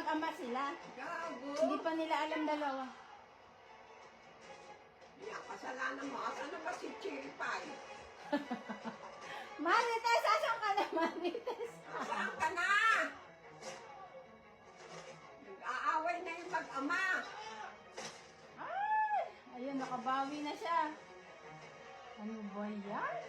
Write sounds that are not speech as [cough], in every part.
mag-ama sila. Gago. Hindi pa nila alam dalawa. Yan, kasalanan mo. Asan na ba si Chiripay? [laughs] Marites, asan ka na, Marites? Saan ka na? Nag-aaway na yung mag-ama. Ay! Ayun, nakabawi na siya. Ano ba yan?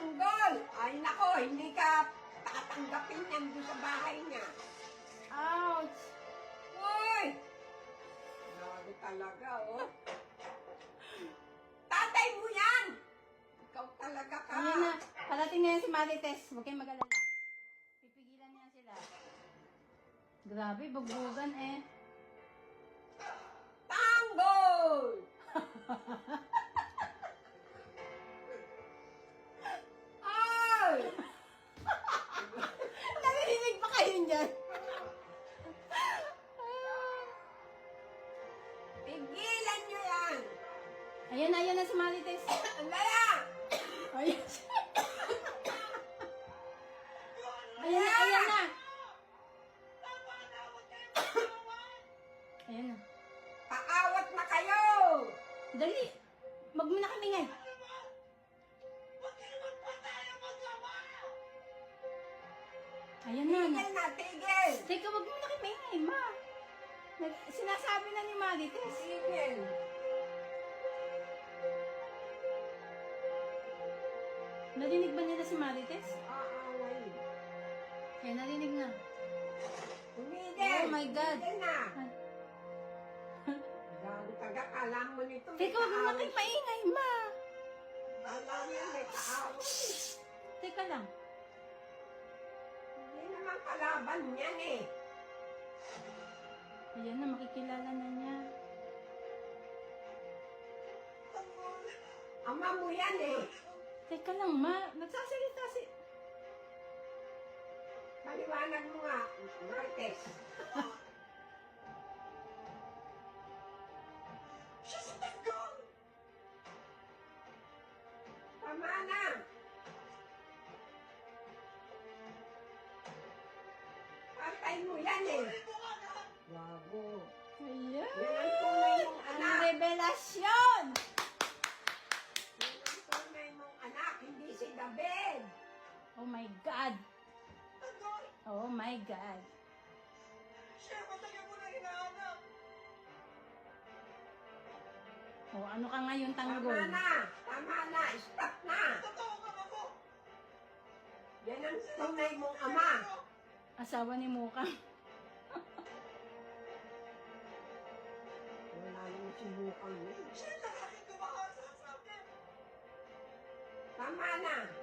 Tanggol! Ay nako, hindi ka tatanggapin yan doon sa bahay niya. Ouch! Uy! Grabe talaga, oh. Tatay mo yan! Ikaw talaga ka. Ayun na, parating na yan si Marites. Huwag kayong mag-alala. Pipigilan niya sila. Grabe, bugbugan eh. Pigilan nyo yan! Ayan ayan na si Marites. Ang lala! Ayan siya. Ayan na, ayan na. Ayan na. Paawat na kayo! Dali. Magmuna kami nga. Ayan na. Tigil na, tigil! Teka, wag mo na kami ma. Nag, sinasabi na ni Marites. Tigil! Narinig ba nila si Marites? Aaway. Kaya narinig na. Tumigil! Oh my God. Tigil na! Ah. [laughs] Gago taga, alam mo nito. Teka, wag mo na kaaway. kayo maingay, ma. Alam mo may kaaway. Teka lang. Hindi naman kalaban yan eh. Ayan na, makikilala na niya. Ama mo yan eh. Teka lang, ma. Nagsasalita si... Paliwanag mo nga, Martes. Tama na. Patay mo yan eh. Wago. Ayan. Yan ang tunay mong Ang anak. revelasyon! Yan ang tunay mong anak, hindi si David. Oh my God. Oh my God. Oh, ano ka ngayon, tanggol? Tama na. Tama na. Stop na. Yan ang tunay mong ama. Asawa ni Mukang. Wala yung sinukang yun. Tama na.